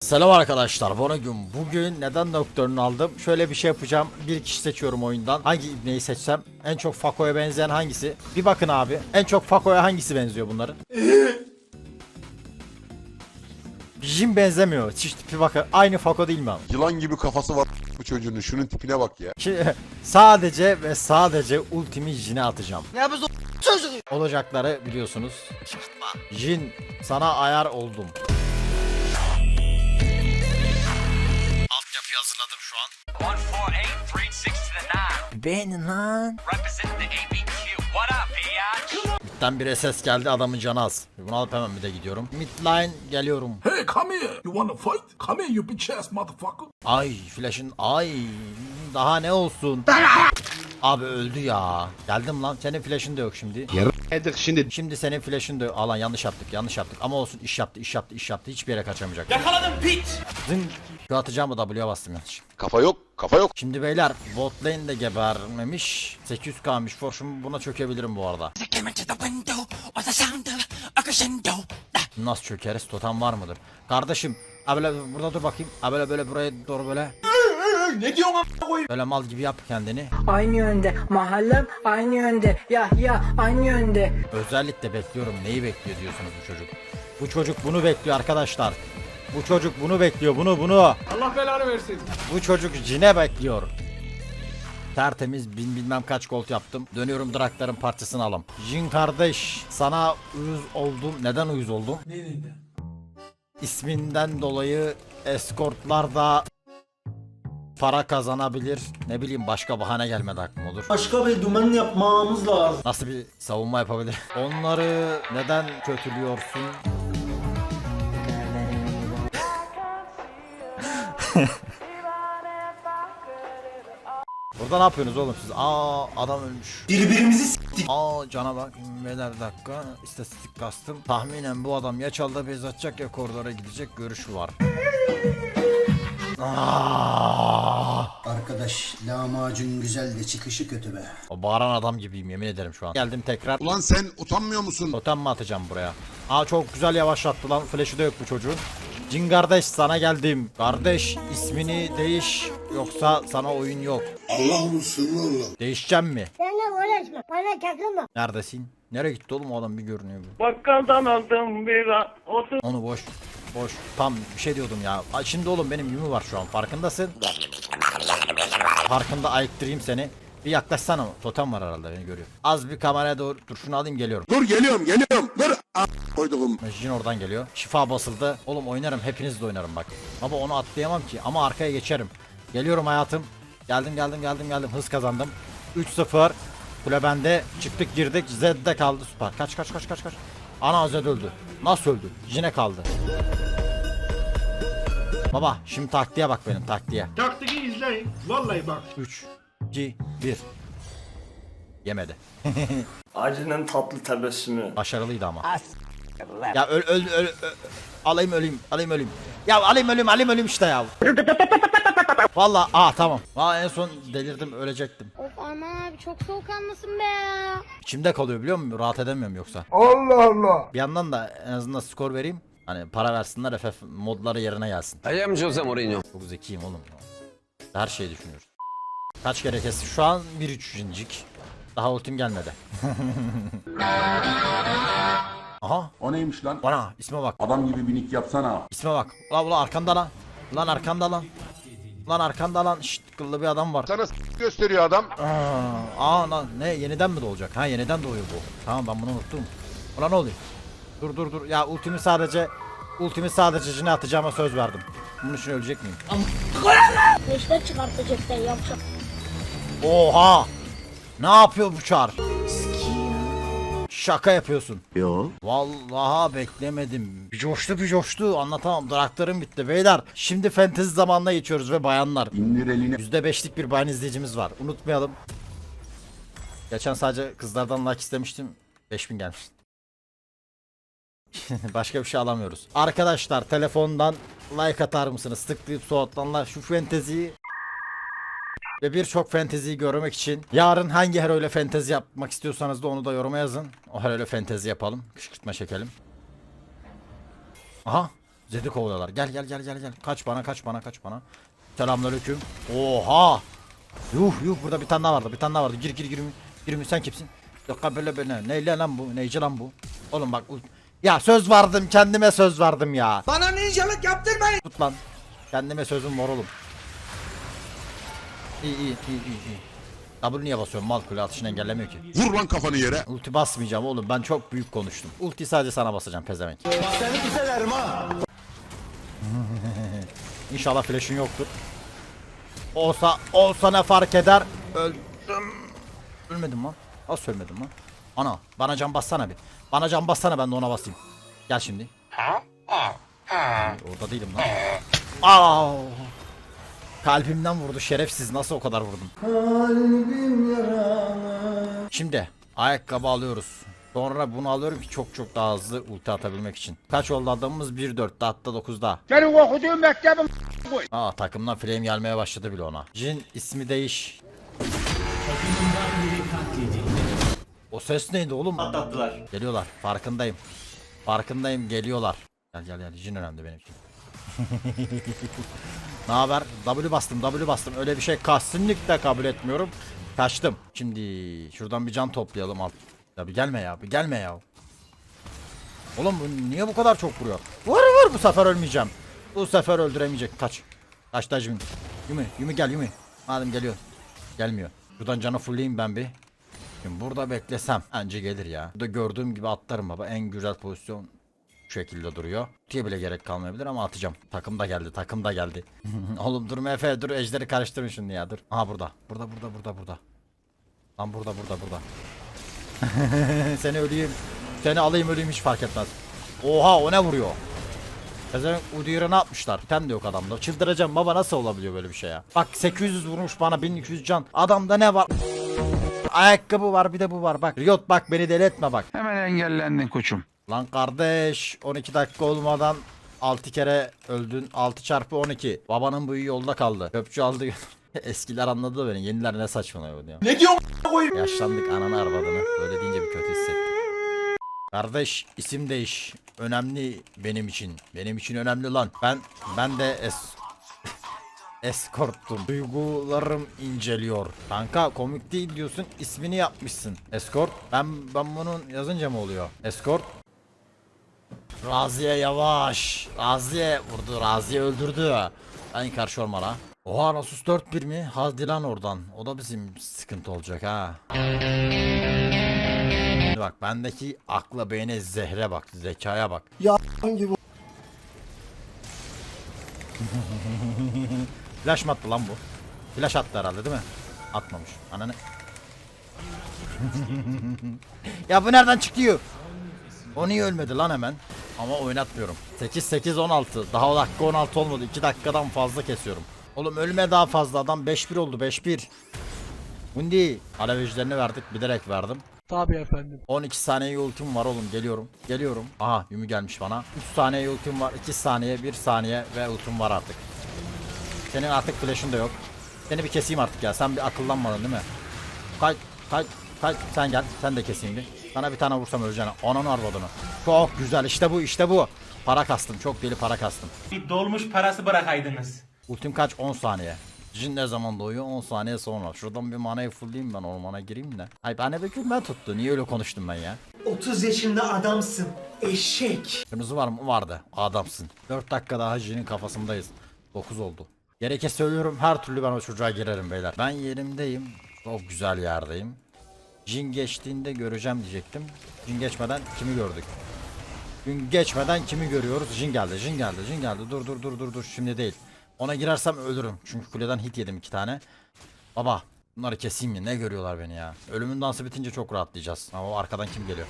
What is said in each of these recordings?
Selam arkadaşlar. Bana gün bugün neden Nocturne'u aldım? Şöyle bir şey yapacağım. Bir kişi seçiyorum oyundan. Hangi ibneyi seçsem? En çok Fako'ya benzeyen hangisi? Bir bakın abi. En çok Fako'ya hangisi benziyor bunların Jin benzemiyor. Hiç tipi bakın. Aynı Fako değil mi abi Yılan gibi kafası var bu çocuğun. Şunun tipine bak ya. Şimdi sadece ve sadece ultimi Jin'e atacağım. Ya biz o çocuğu. olacakları biliyorsunuz. Jin sana ayar oldum Altyapıyı hazırladım şu an 148, 360 to the 9. Beğenin lan? Mid'den bir ses geldi adamın canı az. Bunu alıp hemen mid'e gidiyorum. Midline geliyorum. Hey, come here. You wanna fight? Come here, you bitch ass motherfucker. Ay flash'ın ay daha ne olsun. Abi öldü ya. Geldim lan. Senin flash'ın da yok şimdi. Edik şimdi. Şimdi senin flash'ın da yok. Alan yanlış yaptık yanlış yaptık. Ama olsun iş yaptı iş yaptı iş yaptı. Hiçbir yere kaçamayacak. Yakaladım Pete. Zın. Şu atacağımı W'ye bastım yanlış. Kafa yok. Kafa yok. Şimdi beyler bot lane de gebermemiş. 800 kalmış. Forşum buna çökebilirim bu arada. Nasıl çökeriz? Totem var mıdır? Kardeşim, ha böyle burada dur bakayım. Ha böyle böyle buraya doğru böyle. Ne diyorsun a**a koyayım? Böyle mal gibi yap kendini. Aynı yönde. Mahallem aynı yönde. Ya ya aynı yönde. Özellikle bekliyorum. Neyi bekliyor diyorsunuz bu çocuk? Bu çocuk bunu bekliyor arkadaşlar. Bu çocuk bunu bekliyor. Bunu bunu. Allah belanı versin. Bu çocuk cine bekliyor. Tertemiz bin bilmem kaç gold yaptım. Dönüyorum Draktar'ın parçasını alalım. Jin kardeş sana uyuz oldum. Neden uyuz oldum? Neydi? İsminden dolayı eskortlarda para kazanabilir. Ne bileyim başka bahane gelmedi aklıma olur. Başka bir dümen yapmamız lazım. Nasıl bir savunma yapabilir? Onları neden kötülüyorsun? Burada ne yapıyorsunuz oğlum siz? Aa adam ölmüş. Birbirimizi s**tik. Aa cana bak. Beyler dakika. İstatistik kastım. Tahminen bu adam ya çalda bez atacak ya koridora gidecek görüşü var. Aa! Arkadaş lahmacun güzel de çıkışı kötü be. O bağıran adam gibiyim yemin ederim şu an. Geldim tekrar. Ulan sen utanmıyor musun? Totem mi atacağım buraya? Aa çok güzel yavaşlattı lan. Flash'ı da yok bu çocuğun. Cin kardeş sana geldim. Kardeş ismini değiş yoksa sana oyun yok. Allah mısın oğlum? Değişeceğim mi? Benimle uğraşma. Bana takılma. Neredesin? Nereye gitti oğlum o adam bir görünüyor bu. Bakkaldan aldım bir otur. Onu boş. Boş. Tam bir şey diyordum ya. Ay, Şimdi oğlum benim yümü var şu an farkındasın. Farkında ayıktırayım seni. Bir yaklaşsana. Totem var herhalde beni görüyor. Az bir kameraya doğru. Dur şunu alayım geliyorum. Dur geliyorum geliyorum. Dur. A koyduğum. Jin oradan geliyor. Şifa basıldı. Oğlum oynarım. Hepiniz de oynarım bak. Ama onu atlayamam ki. Ama arkaya geçerim. Geliyorum hayatım. Geldim geldim geldim geldim. Hız kazandım. 3-0. Kule bende. Çıktık girdik. Zed'de kaldı süper. Kaç kaç kaç kaç kaç. Ana Zed öldü. Nasıl öldü? Jin'e kaldı. Baba şimdi taktiğe bak benim taktiğe. Taktiği izleyin. Vallahi bak. 3 2 1 Yemedi. Acının tatlı tebessümü. Başarılıydı ama. Ya öl öl öl, öl- alayım öleyim alayım öleyim. Ya alayım öleyim alayım öleyim işte ya. Valla aa tamam. Aa en son delirdim ölecektim. Of aman abi çok soğuk almasın be ya. İçimde kalıyor biliyor musun? Rahat edemiyorum yoksa. Allah Allah. Bir yandan da en azından skor vereyim. Hani para versinler FF modları yerine gelsin. I am Jose Mourinho. Çok zekiyim oğlum. Her şeyi düşünüyoruz. Kaç kere kesti? Şu an 1-3 incik. Daha ultim gelmedi. Aha. O neymiş lan? Bana isme bak. Adam gibi binik yapsana. İsme bak. Ulan ulan arkanda lan. Lan arkanda lan. Lan arkanda lan. Şşt kıllı bir adam var. Sana s- gösteriyor adam. Aa, aa lan ne yeniden mi doğacak? Ha yeniden doğuyor bu. Tamam ben bunu unuttum. Ulan ne oluyor? Dur dur dur. Ya ultimi sadece ultimi sadece cine atacağıma söz verdim. Bunun için ölecek miyim? Neşter çıkartacaklar yapacak. Oha! Ne yapıyor bu çar? Şaka yapıyorsun. Yo. Vallahi beklemedim. Bir coştu bir coştu. Anlatamam. Draktarım bitti beyler. Şimdi fantezi zamanına geçiyoruz ve bayanlar. İndir elini. %5'lik bir bayan izleyicimiz var. Unutmayalım. Geçen sadece kızlardan like istemiştim. 5000 gelmiş. Başka bir şey alamıyoruz. Arkadaşlar telefondan like atar mısınız? Tıklayıp soğutanlar şu fenteziyi ve birçok fenteziyi görmek için yarın hangi heroyla fentezi yapmak istiyorsanız da onu da yoruma yazın. O heroyla fentezi yapalım. Kışkırtma çekelim. Aha. Zed'i kovalıyorlar. Gel gel gel gel gel. Kaç bana kaç bana kaç bana. Selamünaleyküm. Oha. Yuh yuh burada bir tane daha vardı. Bir tane daha vardı. Gir gir gir. Gir sen kimsin? Yok böyle böyle. Neyle lan bu? Neyci lan bu? Oğlum bak. Ya söz vardım kendime söz vardım ya. Bana ninjalık yaptırmayın. Tut lan. Kendime sözüm var oğlum. İyi iyi iyi iyi iyi. W niye basıyorum mal kule atışını engellemiyor ki. Vur lan kafanı yere. Ulti basmayacağım oğlum ben çok büyük konuştum. Ulti sadece sana basacağım pezevenk. Seni güzel ha. İnşallah flash'ın yoktur. Olsa olsa ne fark eder? Öldüm. Ölmedim lan. Nasıl ölmedim lan? Ana bana can bassana bir. Bana can bassana ben de ona basayım. Gel şimdi. Orada değilim lan. Aa! Kalbimden vurdu şerefsiz nasıl o kadar vurdum? Şimdi ayakkabı alıyoruz. Sonra bunu alıyorum ki çok çok daha hızlı ulti atabilmek için. Kaç oldu adamımız? 1-4'te hatta 9'da. Senin okuduğun mektebim Aa takımdan flame gelmeye başladı bile ona. Jin ismi değiş. O ses neydi oğlum? Atlattılar. Geliyorlar. Farkındayım. Farkındayım geliyorlar. Gel gel gel. Jin önemli benim için. ne haber? W bastım W bastım. Öyle bir şey kesinlikle kabul etmiyorum. Kaçtım. Şimdi şuradan bir can toplayalım alt. Ya bir gelme ya. Bir gelme ya. Oğlum bu niye bu kadar çok vuruyor? Vur vur bu sefer ölmeyeceğim. Bu sefer öldüremeyecek. Kaç. Kaç da Yumi. Yumi, Yumi gel Yumi. Madem geliyor. Gelmiyor. Şuradan canı fullleyeyim ben bir. Şimdi burada beklesem anca gelir ya. Burada gördüğüm gibi atlarım baba. En güzel pozisyon şekilde duruyor. Diye bile gerek kalmayabilir ama atacağım. Takım da geldi, takım da geldi. Oğlum dur Efe dur ejderi karıştırın şimdi ya dur. Aha burada. Burada burada burada burada. Lan burada burada burada. Seni öleyim. Seni alayım öleyim hiç fark etmez. Oha o ne vuruyor? Pezevenk Udyr'ı ne yapmışlar? Tem de yok adamda. Çıldıracağım baba nasıl olabiliyor böyle bir şey ya? Bak 800 vurmuş bana 1200 can. Adamda ne var? Ayakkabı var bir de bu var bak. Riot bak beni deli etme bak. Hemen engellendin koçum. Lan kardeş 12 dakika olmadan 6 kere öldün 6 çarpı 12 Babanın buyu yolda kaldı Köpçü aldı Eskiler anladı beni yeniler ne saçmalıyor diyor Ne diyorsun koyayım? Yaşlandık ananı arvadını Böyle deyince bir kötü hissettim Kardeş isim değiş Önemli benim için Benim için önemli lan Ben ben de es Eskorttum. Duygularım inceliyor. Kanka komik değil diyorsun. ismini yapmışsın. Eskort. Ben ben bunun yazınca mı oluyor? Eskort. Raziye yavaş. Raziye vurdu. Raziye öldürdü. Ben karşı olma la. Oha Nasus 4-1 mi? Hadi lan oradan. O da bizim sıkıntı olacak ha. Bak bendeki akla beyne zehre bak. Zekaya bak. Flash mı attı lan bu? Flash attı herhalde değil mi? Atmamış. Ananı. ya bu nereden çıkıyor? O niye ölmedi lan hemen? Ama oynatmıyorum. 8-8-16. Daha o dakika 16 olmadı. 2 dakikadan fazla kesiyorum. Oğlum ölme daha fazla. Adam 5-1 oldu. 5-1. Hundi. Alev ejderini verdik. Bilerek verdim. Tabii efendim. 12 saniye ultim var oğlum. Geliyorum. Geliyorum. Aha Yumi gelmiş bana. 3 saniye ultim var. 2 saniye, 1 saniye ve ultim var artık. Senin artık flash'ın da yok. Seni bir keseyim artık ya. Sen bir akıllanmadın değil mi? Kaç, kaç, kaç. Sen gel. Sen de keseyim bir. Sana bir tane vursam öleceksin. Ananı arvadını. Çok güzel. İşte bu, işte bu. Para kastım. Çok deli para kastım. Bir dolmuş parası bırakaydınız. Ultim kaç? 10 saniye. Jin ne zaman doğuyor? 10 saniye sonra. Şuradan bir manayı fullleyeyim ben ormana gireyim de. Ay bana bir gülme tuttu. Niye öyle konuştum ben ya? 30 yaşında adamsın. Eşek. Kırmızı var mı? Vardı. Adamsın. 4 dakika daha Jin'in kafasındayız. 9 oldu. Gerekirse söylüyorum her türlü ben o çocuğa girerim beyler. Ben yerimdeyim. Çok güzel yerdeyim. Jin geçtiğinde göreceğim diyecektim. Jin geçmeden kimi gördük? Gün geçmeden kimi görüyoruz? Jin geldi, Jin geldi, Jin geldi. Dur dur dur dur dur şimdi değil. Ona girersem ölürüm. Çünkü kuleden hit yedim iki tane. Baba bunları keseyim mi? Ne görüyorlar beni ya? Ölümün dansı bitince çok rahatlayacağız. Ama arkadan kim geliyor?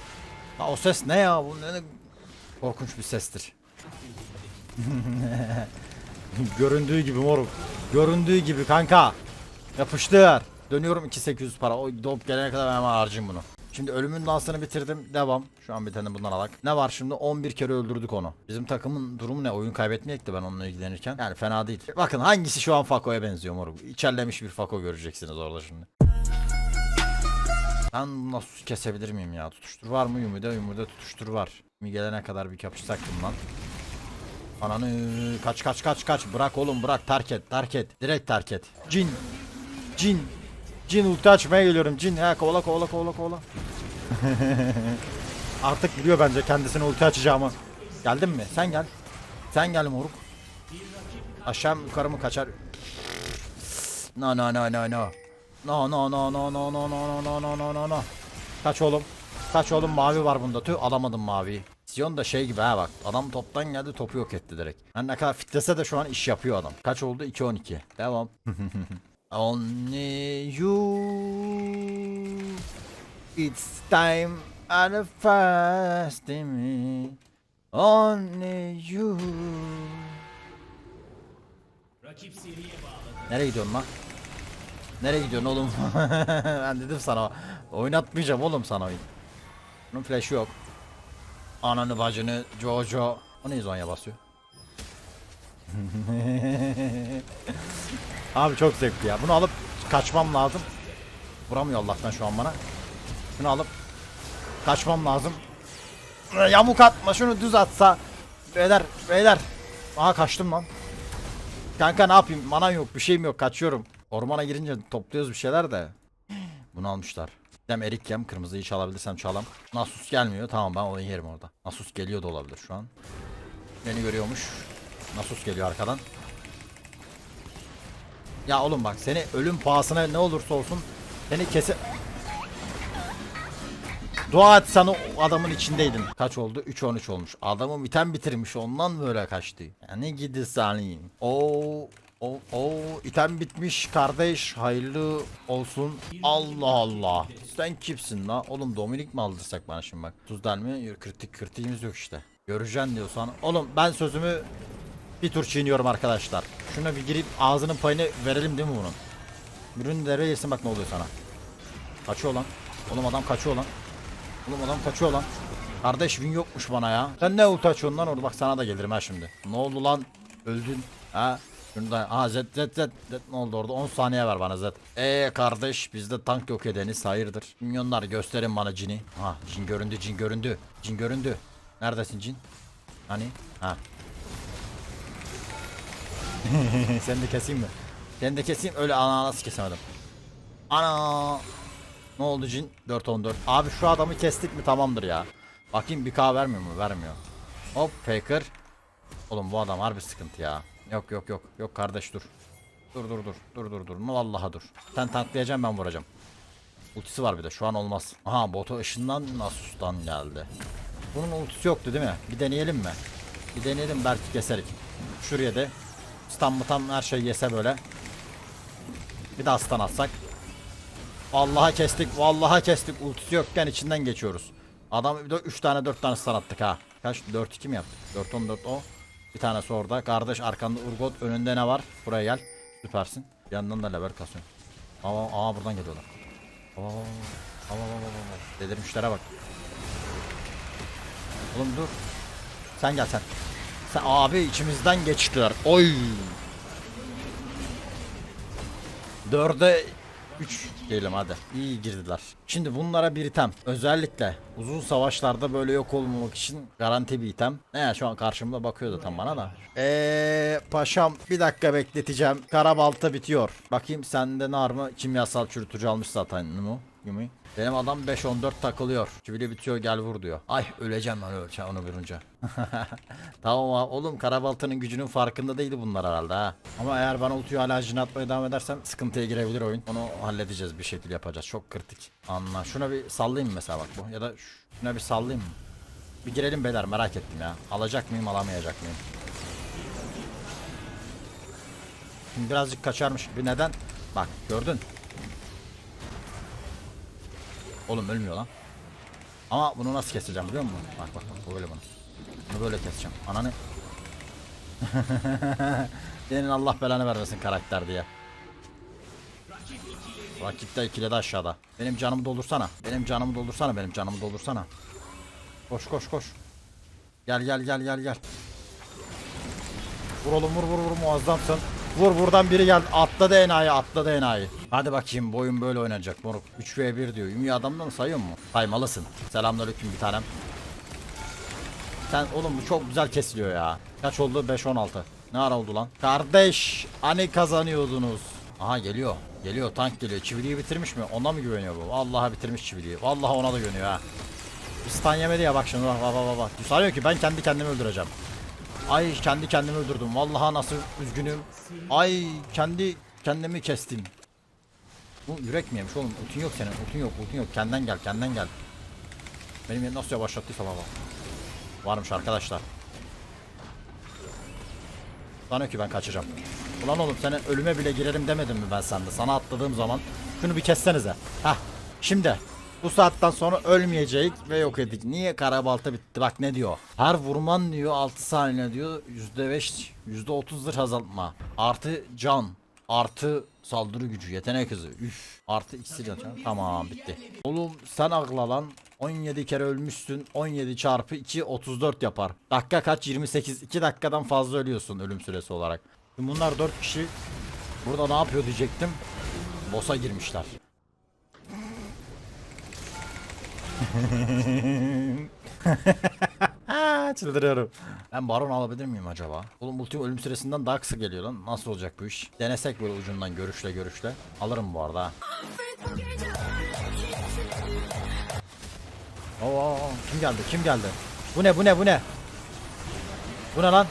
Ha o ses ne ya? Bu ne- korkunç bir sestir. Göründüğü gibi moruk. Göründüğü gibi kanka. Yapıştır. Dönüyorum 2800 para. O dop gelene kadar ben hemen harcayayım bunu. Şimdi ölümün dansını bitirdim. Devam. Şu an bir tane bundan alak. Ne var şimdi? 11 kere öldürdük onu. Bizim takımın durumu ne? Oyun kaybetmeyecekti ben onunla ilgilenirken. Yani fena değil. Bakın hangisi şu an Fako'ya benziyor moruk. İçerlemiş bir Fako göreceksiniz orada şimdi. Ben nasıl kesebilir miyim ya? Tutuştur var mı Yumi'de? Yumi'de tutuştur var. Yumi gelene kadar bir kapışsak bundan. Ananı kaç kaç kaç kaç. Bırak oğlum bırak terk et terk et. Direkt terk et. Cin. Cin. Cin ulti açmaya geliyorum. Cin. Ha kovala kovala kovala kovala. Artık biliyor bence kendisine ulti açacağımı. Geldin mi? Sen gel. Sen gel moruk. Aşağı yukarı mı kaçar? No no no no no. No no no no no no no no no no no no. Kaç oğlum. Kaç oğlum mavi var bunda. Tüh alamadım maviyi. Sion da şey gibi ha bak. Adam toptan geldi topu yok etti direkt. Yani ne kadar fitlese de şu an iş yapıyor adam. Kaç oldu? 2-12. Devam. Only you. It's time at the first me. Only you. Nereye gidiyorsun lan? Nereye gidiyorsun oğlum? ben dedim sana oynatmayacağım oğlum sana oyun. Bunun flash'ı yok. Ananı bacını Jojo. O ne zonya basıyor? Abi çok zevkli ya. Bunu alıp kaçmam lazım. Vuramıyor Allah'tan şu an bana. Şunu alıp kaçmam lazım. Yamuk atma şunu düz atsa. Beyler beyler. Aha kaçtım lan. Kanka ne yapayım? Manam yok, bir şeyim yok. Kaçıyorum. Ormana girince topluyoruz bir şeyler de. Bunu almışlar. Hem erik yem kırmızıyı çalabilirsem çalam. Nasus gelmiyor. Tamam ben onu yerim orada. Nasus geliyor da olabilir şu an. Beni görüyormuş. Nasus geliyor arkadan. Ya oğlum bak seni ölüm pahasına ne olursa olsun seni kese... Dua et sen o adamın içindeydin. Kaç oldu? 3-13 olmuş. Adamı biten bitirmiş ondan böyle kaçtı. Yani gidi salim. Oo o o item bitmiş kardeş hayırlı olsun. Allah Allah. Sen kimsin la? Oğlum Dominik mi aldırsak bana şimdi bak. Tuz mi? Kritik kritiğimiz yok işte. Göreceksin diyorsan. Oğlum ben sözümü bir tur çiğniyorum arkadaşlar. Şuna bir girip ağzının payını verelim değil mi bunun? Ürünlere yesin bak ne oluyor sana. Kaçıyor lan. Oğlum adam kaçıyor lan. Oğlum adam kaçıyor lan. Kardeş win yokmuş bana ya. Sen ne ulti açıyorsun lan orada bak sana da gelirim ha şimdi. Ne oldu lan? Öldün. Ha? Şunu da ha Z Z Z Z ne oldu orada 10 saniye ver bana Z. Eee kardeş bizde tank yok edeniz hayırdır. Minyonlar gösterin bana cini. Ha cin göründü cin göründü. Cin göründü. Neredesin cin? Hani? Ha. Seni de keseyim mi? Seni de keseyim öyle ana nasıl kesemedim. Ana. Ne oldu cin? 4-14. Abi şu adamı kestik mi tamamdır ya. Bakayım bir K vermiyor mu? Vermiyor. Hop Faker. Oğlum bu adam harbi sıkıntı ya. Yok yok yok. Yok kardeş dur. Dur dur dur. Dur dur dur. Vallahi dur. Sen tanklayacağım ben vuracağım. Ultisi var bir de şu an olmaz. Aha botu ışından Nasus'tan geldi. Bunun ultisi yoktu değil mi? Bir deneyelim mi? Bir deneyelim belki keserik. Şuraya da stun mı tam her şey yese böyle. Bir daha stun atsak. Vallahi kestik. Vallahi kestik. Ultisi yokken içinden geçiyoruz. Adam bir de 3 tane 4 tane stun attık ha. Kaç? 4-2 mi yaptık? 4-14 o. Bir tanesi orada. Kardeş arkanda Urgot. Önünde ne var? Buraya gel. Süpersin. Yandan da lever kasıyor. Aa, aa buradan geliyorlar. Aa, aa, aa, aa, aa. Delirmişlere bak. Oğlum dur. Sen gel sen. Sen abi içimizden geçtiler. Oy. Dörde 3 diyelim hadi. İyi girdiler. Şimdi bunlara bir item. Özellikle uzun savaşlarda böyle yok olmamak için garanti bir item. Ne ya şu an karşımda bakıyordu tam bana da. Eee paşam bir dakika bekleteceğim. Karabalta bitiyor. Bakayım sende nar mı? Kimyasal çürütücü almış zaten. Mu? Yumi. Benim adam 5-14 takılıyor. Çivili bitiyor gel vur diyor. Ay öleceğim ben öleceğim onu vurunca. tamam abi. oğlum Karabalta'nın gücünün farkında değildi bunlar herhalde ha. Ama eğer ben ultiyi hala jin atmaya devam edersem sıkıntıya girebilir oyun. Onu halledeceğiz bir şekilde yapacağız. Çok kritik. Anla. Şuna bir sallayayım mesela bak bu. Ya da şuna bir sallayayım mı? Bir girelim beyler merak ettim ya. Alacak mıyım alamayacak mıyım? Şimdi birazcık kaçarmış. Bir neden? Bak gördün. Oğlum ölmüyor lan. Ama bunu nasıl keseceğim biliyor musun? Bak bak bak böyle bunu. Bunu böyle keseceğim. Ananı. Senin Allah belanı vermesin karakter diye. Rakip de ikiledi aşağıda. Benim canımı doldursana. Benim canımı doldursana. Benim canımı doldursana. Koş koş koş. Gel gel gel gel gel. Vur oğlum vur vur vur muazzamsın. Vur buradan biri geldi. Atladı enayi atladı enayi. Hadi bakayım bu oyun böyle oynanacak moruk. 3v1 diyor. Ümit adamdan sayıyor mu? Saymalısın. Selamünaleyküm bir tanem. Sen oğlum bu çok güzel kesiliyor ya. Kaç oldu? 5-16. Ne ara oldu lan? Kardeş hani kazanıyordunuz. Aha geliyor. Geliyor tank geliyor. Çiviliği bitirmiş mi? Ona mı güveniyor bu? Vallahi bitirmiş çiviliği. Vallahi ona da güveniyor ha. Stun yemedi ya bak şimdi bak bak bak bak. Sanıyor ki ben kendi kendimi öldüreceğim. Ay kendi kendimi öldürdüm. Vallahi nasıl üzgünüm. Ay kendi kendimi kestim. Bu yürek mi yemiş oğlum? Ultin yok senin. Ultin yok, ultin yok. Kendinden gel, kendinden gel. Benim yeri nasıl yavaşlattıysa baba. Varmış arkadaşlar. Sanıyor ki ben kaçacağım. Ulan oğlum senin ölüme bile girerim demedim mi ben sende? Sana atladığım zaman şunu bir kessenize. Hah. Şimdi bu saatten sonra ölmeyecek ve yok edik. Niye karabalta bitti? Bak ne diyor? Her vurman diyor 6 saniye diyor. %5, %30 zırh azaltma. Artı can. Artı saldırı gücü. Yetenek hızı. Üf. Artı iksir atacağım. Tamam bitti. Oğlum sen akla lan. 17 kere ölmüşsün. 17 çarpı 2 34 yapar. Dakika kaç? 28. 2 dakikadan fazla ölüyorsun ölüm süresi olarak. Bunlar 4 kişi burada ne yapıyor diyecektim. Boss'a girmişler. Ha, Çıldırıyorum. Ben baron alabilir miyim acaba? Oğlum ultim ölüm süresinden daha kısa geliyor lan. Nasıl olacak bu iş? Denesek böyle ucundan görüşle görüşle. Alırım bu arada. Oo, kim geldi? Kim geldi? Bu ne? Bu ne? Bu ne? Bu ne lan?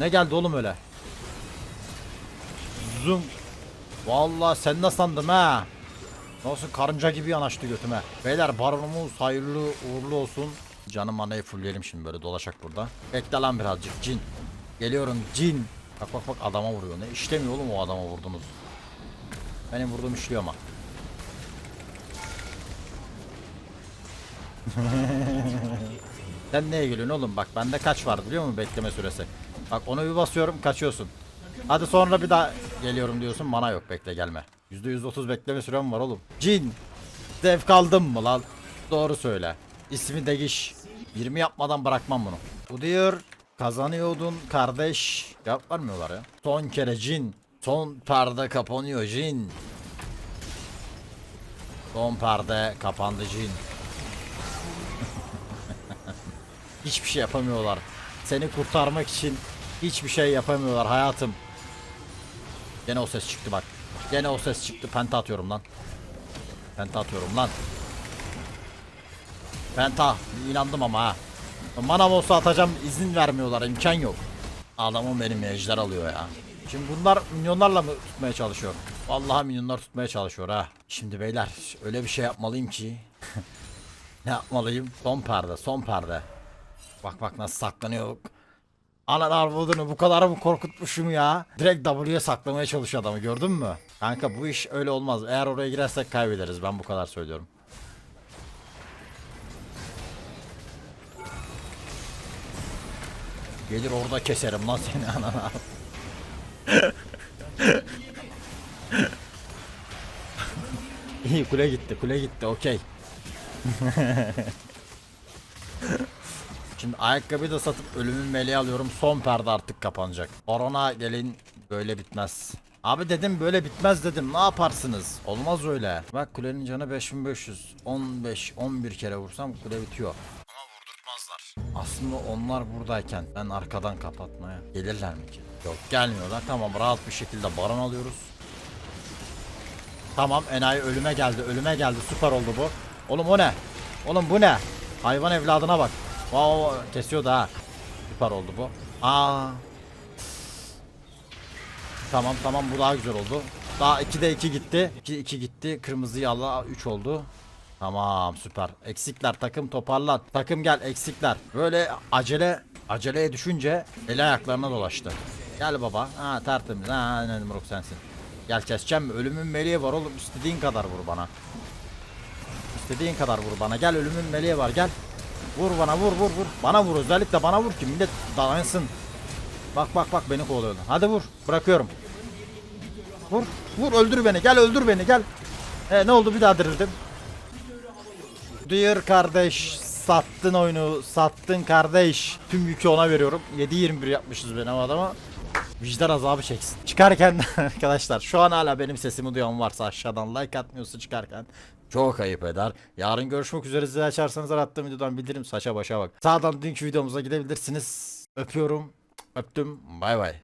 Ne geldi oğlum öyle? Zoom. Vallahi sen ne sandın ha? Nasıl karınca gibi yanaştı götüme. Beyler baronumuz hayırlı uğurlu olsun. Canım manayı fullleyelim şimdi böyle dolaşak burada. Bekle lan birazcık cin. Geliyorum cin. Bak bak bak adama vuruyor. Ne işlemiyor oğlum o adama vurdunuz. Benim vurduğum işliyor ama. Sen neye gülüyorsun oğlum? Bak bende kaç var biliyor musun bekleme süresi? Bak onu bir basıyorum kaçıyorsun. Hadi sonra bir daha geliyorum diyorsun mana yok bekle gelme. %130 bekleme sürem var oğlum. Cin. Zevk aldın mı lan? Doğru söyle. İsmi Degiş. 20 yapmadan bırakmam bunu. Bu diyor kazanıyordun kardeş. Cevap vermiyorlar ya. Son kere cin. Son perde kapanıyor cin. Son perde kapandı cin. Hiçbir şey yapamıyorlar. Seni kurtarmak için hiçbir şey yapamıyorlar hayatım. Gene o ses çıktı bak. Gene o ses çıktı. Penta atıyorum lan. Penta atıyorum lan. Penta. inandım ama ha. Manam olsa atacağım izin vermiyorlar. imkan yok. Adamın benim ejder alıyor ya. Şimdi bunlar milyonlarla mı tutmaya çalışıyor? Vallahi milyonlar tutmaya çalışıyor ha. Şimdi beyler öyle bir şey yapmalıyım ki. ne yapmalıyım? Son perde, son perde. Bak bak nasıl saklanıyor. Anan arvudunu bu kadar mı korkutmuşum ya? Direkt W'ye saklamaya çalışıyor adamı gördün mü? Kanka bu iş öyle olmaz. Eğer oraya girersek kaybederiz. Ben bu kadar söylüyorum. Gelir orada keserim lan seni anana. İyi kule gitti kule gitti okey. Şimdi ayakkabıyı da satıp ölümün meleği alıyorum. Son perde artık kapanacak. Barona gelin böyle bitmez. Abi dedim böyle bitmez dedim. Ne yaparsınız? Olmaz öyle. Bak kulenin canı 5500. 15 11 kere vursam kule bitiyor. Ama vurdurtmazlar. Aslında onlar buradayken ben arkadan kapatmaya gelirler mi ki? Yok gelmiyorlar. Tamam rahat bir şekilde baron alıyoruz. Tamam enayi ölüme geldi. Ölüme geldi. Süper oldu bu. Oğlum o ne? Oğlum bu ne? Hayvan evladına bak. Wow, kesiyor da Süper oldu bu. Aa. Tamam tamam bu daha güzel oldu. Daha 2'de 2 gitti. 2 2 gitti. Kırmızıyı ala 3 oldu. Tamam süper. Eksikler takım toparlan. Takım gel eksikler. Böyle acele aceleye düşünce el ayaklarına dolaştı. Gel baba. Ha tertemiz. Ha ne Muruk sensin. Gel keseceğim? Ölümün meleği var oğlum. İstediğin kadar vur bana. İstediğin kadar vur bana. Gel ölümün meleği var gel. Vur bana vur vur vur. Bana vur özellikle bana vur ki millet dayansın. Bak bak bak beni kovalıyorlar. Hadi vur. Bırakıyorum. Vur. Vur öldür beni. Gel öldür beni gel. E, ne oldu bir daha dirildim. Duyur kardeş. Sattın oyunu. Sattın kardeş. Tüm yükü ona veriyorum. 7-21 yapmışız benim adama. Vicdan azabı çeksin. Çıkarken arkadaşlar şu an hala benim sesimi duyan varsa aşağıdan like atmıyorsa çıkarken Çok ayıp eder. Yarın görüşmek üzere. Sizi açarsanız attığım videodan bildirim saça başa bak. Sağdan dünkü videomuza gidebilirsiniz. Öpüyorum. Öptüm. Bay bay.